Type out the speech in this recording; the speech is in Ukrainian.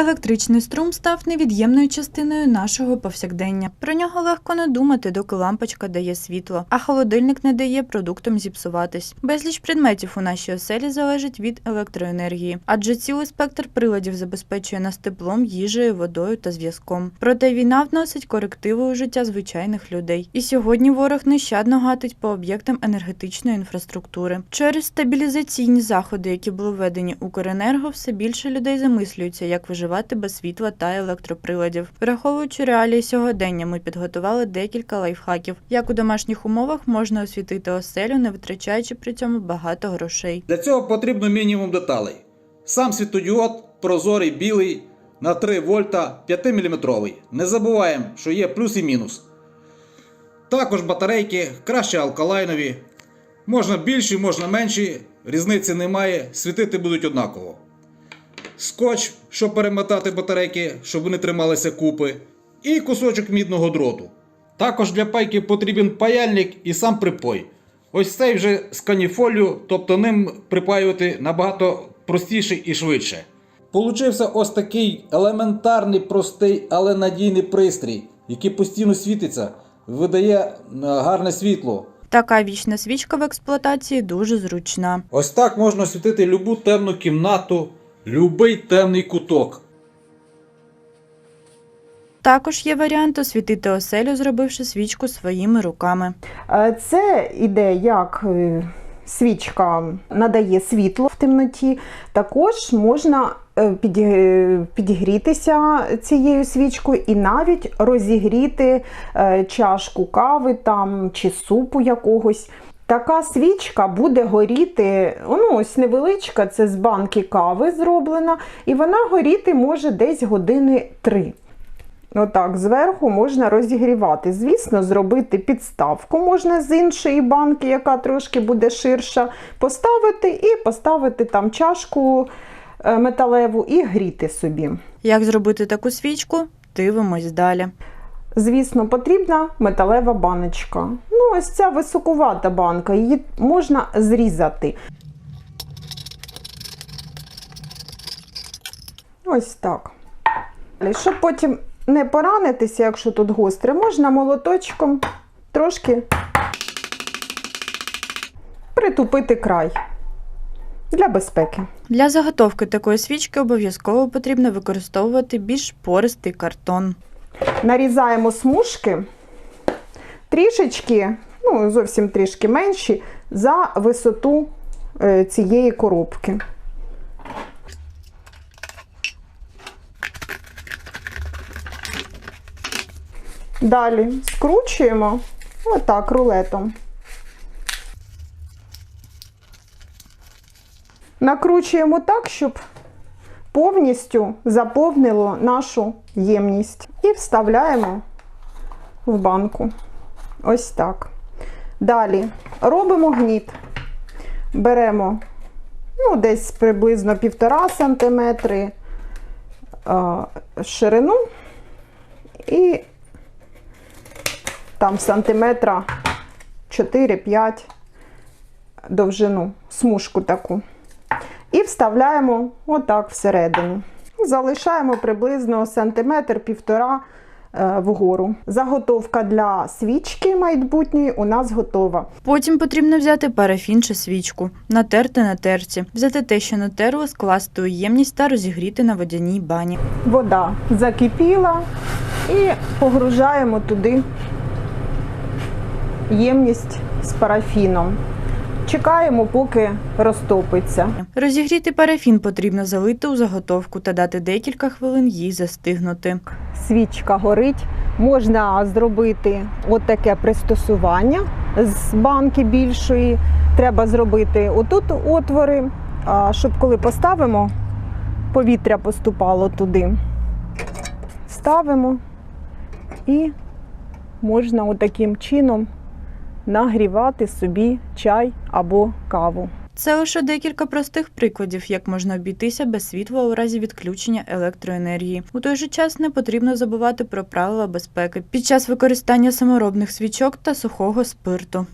Електричний струм став невід'ємною частиною нашого повсякдення. Про нього легко не думати, доки лампочка дає світло, а холодильник не дає продуктам зіпсуватись. Безліч предметів у нашій оселі залежить від електроенергії, адже цілий спектр приладів забезпечує нас теплом, їжею, водою та зв'язком. Проте війна вносить корективи у життя звичайних людей. І сьогодні ворог нещадно гатить по об'єктам енергетичної інфраструктури. Через стабілізаційні заходи, які були введені Укренерго, все більше людей замислюються, як виживати без світла та електроприладів. Враховуючи реалії сьогодення, ми підготували декілька лайфхаків, як у домашніх умовах можна освітити оселю, не витрачаючи при цьому багато грошей. Для цього потрібно мінімум деталей. Сам світодіод прозорий білий на 3 вольта 5 мм. Не забуваємо, що є плюс і мінус. Також батарейки краще алкалайнові. Можна більші, можна менші, різниці немає, світити будуть однаково. Скотч, щоб перемотати батарейки, щоб вони трималися купи, і кусочок мідного дроту. Також для пайки потрібен паяльник і сам припой. Ось цей вже з каніфолію, тобто ним припаювати набагато простіше і швидше. Получився ось такий елементарний, простий, але надійний пристрій, який постійно світиться, видає е, гарне світло. Така вічна свічка в експлуатації дуже зручна. Ось так можна освітити любу темну кімнату, любий темний куток. Також є варіант освітити оселю, зробивши свічку своїми руками. Е, Це іде як е, свічка надає світло в темноті. Також можна е, підігрітися цією свічкою і навіть розігріти чашку кави там, чи супу якогось. Така свічка буде горіти, ну ось невеличка, це з банки кави зроблена, і вона горіти може десь години три. Отак, зверху можна розігрівати. Звісно, зробити підставку можна з іншої банки, яка трошки буде ширша, поставити і поставити там чашку е, металеву і гріти собі. Як зробити таку свічку? Дивимось далі. Звісно, потрібна металева баночка. Ну, ось ця високувата банка, її можна зрізати. Ось так. Щоб потім не поранитися, якщо тут гостре, можна молоточком трошки притупити край для безпеки. Для заготовки такої свічки обов'язково потрібно використовувати більш пористий картон. нарізаємо смужки трішечки, ну зовсім трішки менші, за висоту е, цієї коробки. Далі скручуємо отак рулетом. Накручуємо так, щоб повністю заповнило нашу ємність. І вставляємо в банку. Ось так. Далі робимо гніт. Беремо ну, десь приблизно 1,5 см ширину і там сантиметра 4-5 довжину, смужку таку. І вставляємо отак всередину. Залишаємо приблизно сантиметр-півтора е, вгору. Заготовка для свічки майбутньої у нас готова. Потім потрібно взяти парафін чи свічку, натерти на терці, взяти те, що натерли, скласти у ємність та розігріти на водяній бані. Вода закипіла і погружаємо туди ємність з парафіном. Чекаємо, поки розтопиться. Розігріти парафін потрібно залити у заготовку та дати декілька хвилин їй застигнути. свічка горить, можна зробити от таке пристосування з банки більшої. Треба зробити отут отвори, щоб коли поставимо, повітря поступало туди. Ставимо і можна отаким чином нагрівати собі чай або каву. Це лише декілька простих прикладів, як можна обійтися без світла у разі відключення електроенергії. У той же час не потрібно забувати про правила безпеки під час використання саморобних свічок та сухого спирту.